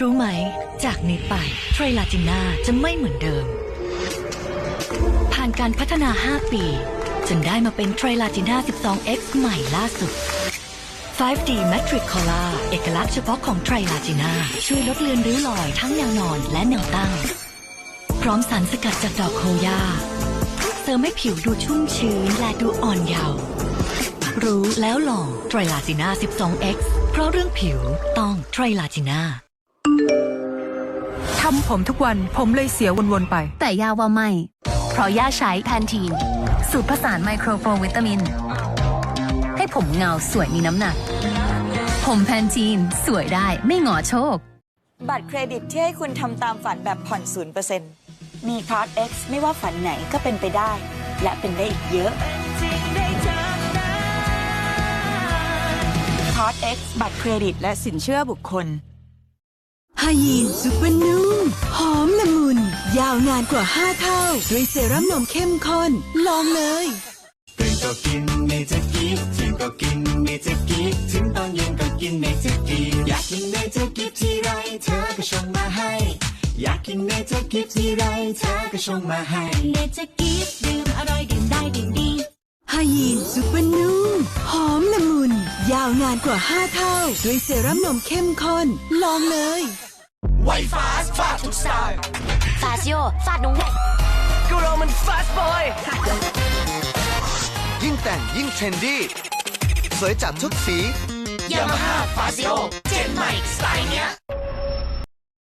รู้ไหม จากนี้ไปไทรลาจิน่าจะไม่เหมือนเดิม ผ่านการพัฒนา 5 ปี จนได้มาเป็นไทรลาจิน่า 12X ใหม่ล่าสุด 5D Matrix Collar เอกลักษณ์เฉพาะของไทรลาจิน่าช่วยลดเลือนริ้วรอยทั้งแนวนอนและแนวตั้ง พร้อมสารสกัดจากดอกโคยาเสริมให้ผิวดูชุ่มชื้นและดูอ่อนเยาว์รู้แล้วลองไทรลาจิน่า 12X เพราะเรื่องผิวต้องไทรลาจิน่า ทำผมทุกวันผมเลยเสียวนๆไป แต่ย่าว่าไม่ เพราะย่าใช้แพนทีน สูตรผสานไมโครโปรวิตามิน ให้ผมเงาสวยมีน้ำหนัก ผมแพนทีนสวยได้ไม่หงอโชค บัตรเครดิตที่ให้คุณทำตามฝันแบบผ่อน0%มีคอร์ส X ไม่ว่าฝันไหนก็เป็นไปได้ และเป็นได้อีกเยอะคอร์ส X บัตรเครดิตและสินเชื่อบุคคล ฮายีนซุปเปอร์นุ่มหอมละมุน ยาวนานกว่า 5 เท่า ด้วยเซรั่มนมเข้มข้น ลองเลยตื่นก็กินเนเจอร์กิฟถึงก็กินเนเจอร์กิฟถึงตอนเย็นก็กินเนเจอร์กิฟอยากกินเนเจอร์กิฟทีไรเธอก็ชงมาให้ อยากกินเนเจอร์กิฟทีไรเธอก็ชงมาให้เนเจอร์กิฟดื่มอร่อยดื่มได้ดื่มดีฮายีนซุปเปอร์นุ่มหอมละมุน ยาวนานกว่า 5 เท่า ด้วยเซรั่มนมเข้มข้น ลองเลย ไวฟาสฟาดทุกสไตล์ฟาซิโอฟาดนุ่งก็เรามันฟาสบอยยิ่งแต่งยิ่งเทรนดี้สวยจัดทุกสียามาฮ่าฟาซิโอ